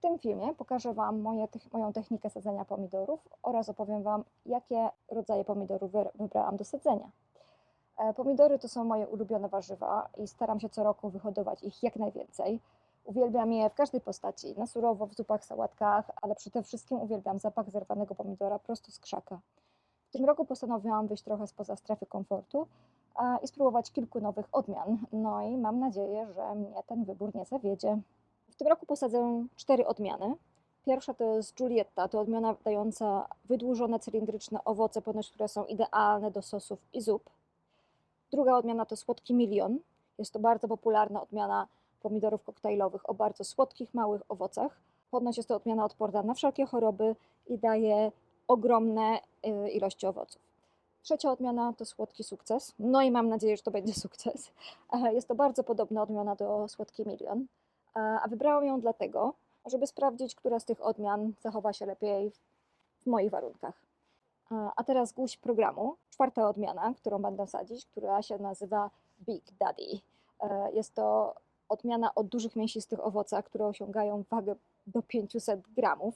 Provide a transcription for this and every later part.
W tym filmie pokażę Wam moje, moją technikę sadzenia pomidorów oraz opowiem Wam, jakie rodzaje pomidorów wy- wybrałam do sadzenia. E, Pomidory to są moje ulubione warzywa i staram się co roku wyhodować ich jak najwięcej. Uwielbiam je w każdej postaci, na surowo, w zupach, sałatkach, ale przede wszystkim uwielbiam zapach zerwanego pomidora prosto z krzaka. W tym roku postanowiłam wyjść trochę spoza strefy komfortu i spróbować kilku nowych odmian. No i mam nadzieję, że mnie ten wybór nie zawiedzie. Tym roku posadzę cztery odmiany. Pierwsza to jest Giulietta, to odmiana dająca wydłużone cylindryczne owoce, ponoć które są idealne do sosów i zup. Druga odmiana to Słodki Milion. Jest to bardzo popularna odmiana pomidorów koktajlowych o bardzo słodkich, małych owocach. Ponoć jest to odmiana odporna na wszelkie choroby i daje ogromne y, ilości owoców. Trzecia odmiana to Słodki Sukces. No i mam nadzieję, że to będzie sukces. Jest to bardzo podobna odmiana do Słodki Milion. E, A wybrałam ją dlatego, żeby sprawdzić, która z tych odmian zachowa się lepiej w moich warunkach. E, A teraz gwóźdź programu. Czwarta odmiana, którą będę sadzić, która się nazywa Big Daddy. E, Jest to odmiana o dużych mięsistych owocach, które osiągają wagę do 500 gramów.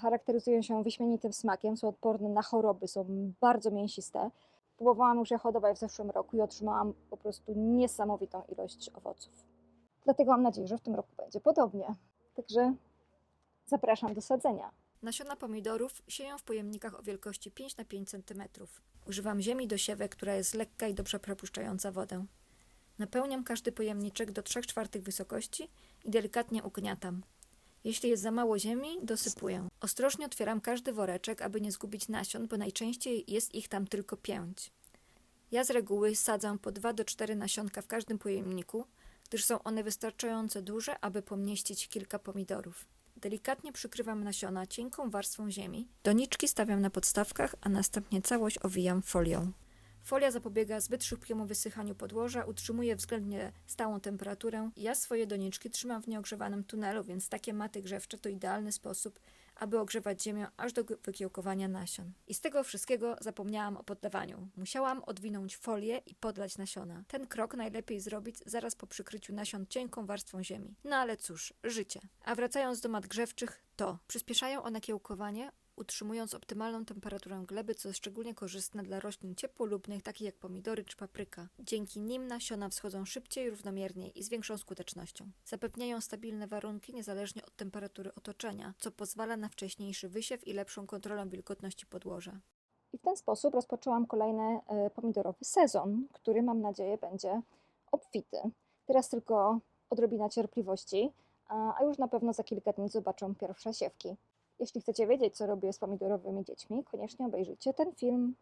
Charakteryzują się wyśmienitym smakiem, są odporne na choroby, są bardzo mięsiste. Próbowałam już je hodować w zeszłym roku i otrzymałam po prostu niesamowitą ilość owoców. Dlatego mam nadzieję, że w tym roku będzie podobnie. Także zapraszam do sadzenia. Nasiona pomidorów sieję w pojemnikach o wielkości 5 na 5 cm. Używam ziemi do siewek, która jest lekka i dobrze przepuszczająca wodę. Napełniam każdy pojemniczek do 3 czwartych wysokości i delikatnie ugniatam. Jeśli jest za mało ziemi, dosypuję. Ostrożnie otwieram każdy woreczek, aby nie zgubić nasion, bo najczęściej jest ich tam tylko pięć. Ja z reguły sadzę po 2 do 4 nasionka w każdym pojemniku, gdyż są one wystarczająco duże, aby pomieścić kilka pomidorów. Delikatnie przykrywam nasiona cienką warstwą ziemi. Doniczki stawiam na podstawkach, a następnie całość owijam folią. Folia zapobiega zbyt szybkiemu wysychaniu podłoża, utrzymuje względnie stałą temperaturę. Ja swoje doniczki trzymam w nieogrzewanym tunelu, więc takie maty grzewcze to idealny sposób, aby ogrzewać ziemię aż do wykiełkowania nasion. I z tego wszystkiego zapomniałam o podlewaniu. Musiałam odwinąć folię i podlać nasiona. Ten krok najlepiej zrobić zaraz po przykryciu nasion cienką warstwą ziemi. No ale cóż, życie. A wracając do mat grzewczych, to przyspieszają one kiełkowanie, utrzymując optymalną temperaturę gleby, co jest szczególnie korzystne dla roślin ciepłolubnych, takich jak pomidory czy papryka. Dzięki nim nasiona wschodzą szybciej, równomierniej i z większą skutecznością. Zapewniają stabilne warunki niezależnie od temperatury otoczenia, co pozwala na wcześniejszy wysiew i lepszą kontrolę wilgotności podłoża. I w ten sposób rozpoczęłam kolejny e, pomidorowy sezon, który mam nadzieję będzie obfity. Teraz tylko odrobina cierpliwości, a a już na pewno za kilka dni zobaczą pierwsze siewki. Jeśli chcecie wiedzieć, co robię z pomidorowymi dziećmi, koniecznie obejrzyjcie ten film.